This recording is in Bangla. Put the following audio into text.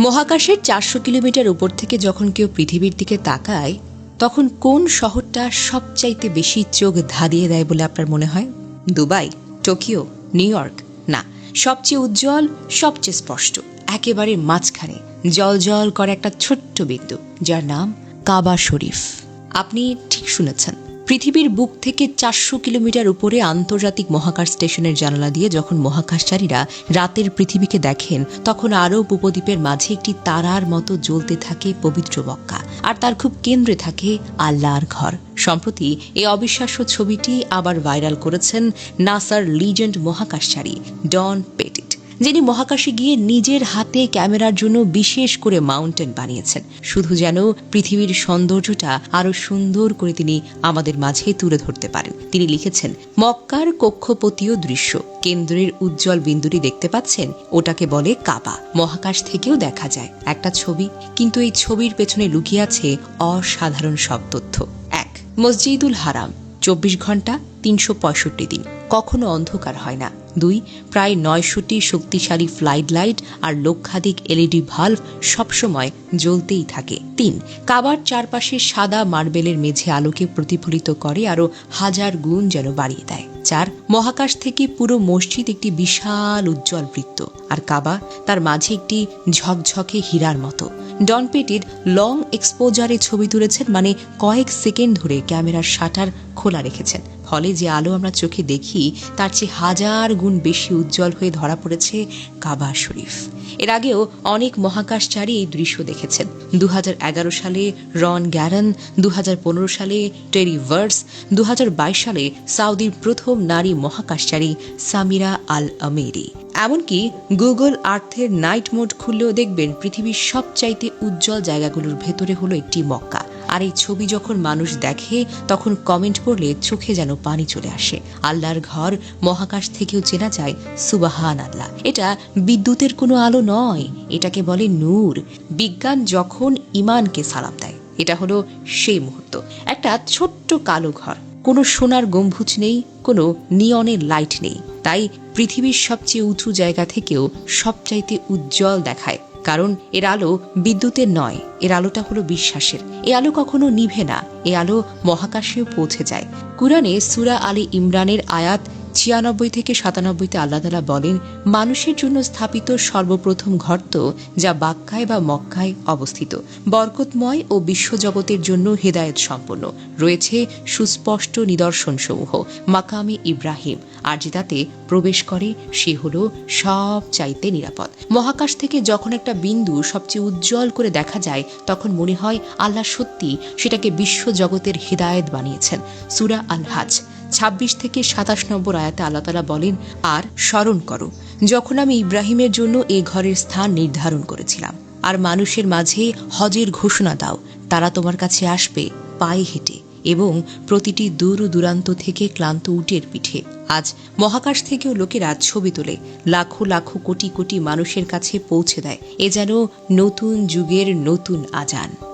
মহাকাশের চারশো কিলোমিটার উপর থেকে যখন কেউ পৃথিবীর দিকে তাকায়, তখন কোন শহরটা সবচাইতে বেশি চোখ ধাঁধিয়ে দেয় বলে আপনার মনে হয়? Dubai, Tokyo, New York? না, সবচেয়ে উজ্জ্বল, সবচেয়ে স্পষ্ট, একেবারে মাঝখানে, জল জল করে একটা ছোট্ট বিন্দু, যার নাম কাবা শরীফ। আপনি ঠিক শুনেছেন। পৃথিবীর বুক থেকে চারশো কিলোমিটার উপরে আন্তর্জাতিক মহাকাশ স্টেশনের জানালা দিয়ে যখন মহাকাশচারীরা রাতের পৃথিবীকে দেখেন, তখন আরব উপদ্বীপের মাঝে একটি তারার মতো জ্বলতে থাকে পবিত্র বক্কা আর তার খুব কেন্দ্রে থাকে আল্লাহর ঘর। সম্প্রতি এই অবিশ্বাস্য ছবিটি আবার ভাইরাল করেছেন নাসার লিজেন্ড মহাকাশচারী ডন পেটিট যিনি মহাকাশে গিয়ে নিজের হাতে ক্যামেরার জন্য বিশেষ করে মাউন্টেন বানিয়েছেন। শুধু যেন পৃথিবীর সৌন্দর্যটা আরও সুন্দর করে তিনি আমাদের মাঝে তুলে ধরতে পারেন। তিনি লিখেছেন, মক্কার কক্ষপতীয় দৃশ্য, কেন্দ্রের উজ্জ্বল বিন্দুটি দেখতে পাচ্ছেন? ওটাকে বলে কাবা। মহাকাশ থেকেও দেখা যায় একটা ছবি, কিন্তু এই ছবির পেছনে লুকিয়ে আছে অসাধারণ সব তথ্য। এক, মসজিদুল হারাম, চব্বিশ ঘণ্টা, তিনশো পঁয়ষট্টি দিন। কখনো অন্ধকার হয় না। দুই, প্রায় নয়শোটি শক্তিশালী ফ্লাইট লাইট আর লক্ষাধিক এলইডি ভাল্ব সবসময় জ্বলতেই থাকে। তিন, কাবার চারপাশে সাদা মার্বেলের মেঝে আলোকে প্রতিফলিত করে আরও হাজার গুণ যেন বাড়িয়ে দেয়। চার, মহাকাশ থেকে পুরো মসজিদ একটি বিশাল উজ্জ্বল বৃত্ত আর কাবা তার মাঝে একটি ঝকঝকে হীরার মতো। ডন পেটির লং এক্সপোজারে ছবি তুলেছেন মানে কয়েক সেকেন্ড ধরে ক্যামেরার শাটার খোলা রেখেছেন। ফলে যে আলো আমরা চোখে দেখি, তার চেয়ে হাজার গুণ বেশি উজ্জ্বল হয়ে ধরা পড়েছে কাবা শরীফ। এর আগেও অনেক মহাকাশচারী এই দৃশ্য দেখেছেন। দু হাজার এগারো সালে রন গ্যারন দু হাজার পনেরো সালে টেরি ভার্স দু হাজার বাইশ সালে সাউদির প্রথম নারী মহাকাশচারী সামিরা আল আমেরি এমনকি গুগল আর্থের নাইট মোড খুললেও দেখবেন পৃথিবীর সবচাইতে উজ্জ্বল জায়গাগুলোর ভেতরে হলো একটি মক্কা। আর এই ছবি যখন মানুষ দেখে, তখন কমেন্ট করলে চোখে যেন পানি চলে আসে। আল্লাহর ঘর মহাকাশ থেকেও চেনা যায় সুবাহান আল্লাহ এটা বিদ্যুতের কোনো আলো নয়, এটাকে বলে নূর। বিজ্ঞান যখন ইমানকে সালাম দেয়, এটা হলো সেই মুহূর্ত। একটা ছোট্ট কালো ঘর, কোনো সোনার গম্বুজ নেই, কোনো নিয়নের লাইট নেই। তাই পৃথিবীর সবচেয়ে উঁচু জায়গা থেকেও সবচাইতে উজ্জ্বল দেখায় কারণ এর আলো বিদ্যুতের নয়, এর আলোটা হলো বিশ্বাসের। এ আলো কখনো নিভে না, এ আলো মহাকাশেও পৌঁছে যায়। কুরআনে সুরা আলী ইমরানের আয়াত ছিয়ানব্বই থেকে সাতানব্বইতে আল্লাহ তালা বলেন, মানুষের জন্য স্থাপিত সর্বপ্রথম ঘর তো যা বাক্কায় বা মক্কায় অবস্থিত। বরকতময় ও বিশ্বজগতের জন্য হেদায়েত সম্পন্ন। রয়েছে সুস্পষ্ট নিদর্শনসমূহ। মাকামে ইব্রাহিম। আর যে তাতে প্রবেশ করে, সে হল সব চাইতে নিরাপদ। মহাকাশ থেকে যখন একটা বিন্দু সবচেয়ে উজ্জ্বল করে দেখা যায়, তখন মনে হয় আল্লাহ সত্যি সেটাকে বিশ্বজগতের হেদায়েত বানিয়েছেন। সুরা আল হাজ ছাব্বিশ থেকে সাতাশ নম্বর আয়াতে আল্লাহ তালা বলেন, আর স্মরণ করো, যখন আমি ইব্রাহিমের জন্য এ ঘরের স্থান নির্ধারণ করেছিলাম, আর মানুষের মাঝে হজের ঘোষণা দাও, তারা তোমার কাছে আসবে পায়ে হেঁটে এবং প্রতিটি দূর দূরান্ত থেকে ক্লান্ত উটের পিঠে। আজ মহাকাশ থেকেও লোকেরা ছবি তোলে, লাখো লাখো কোটি কোটি মানুষের কাছে পৌঁছে দেয়, এ যেন নতুন যুগের নতুন আজান।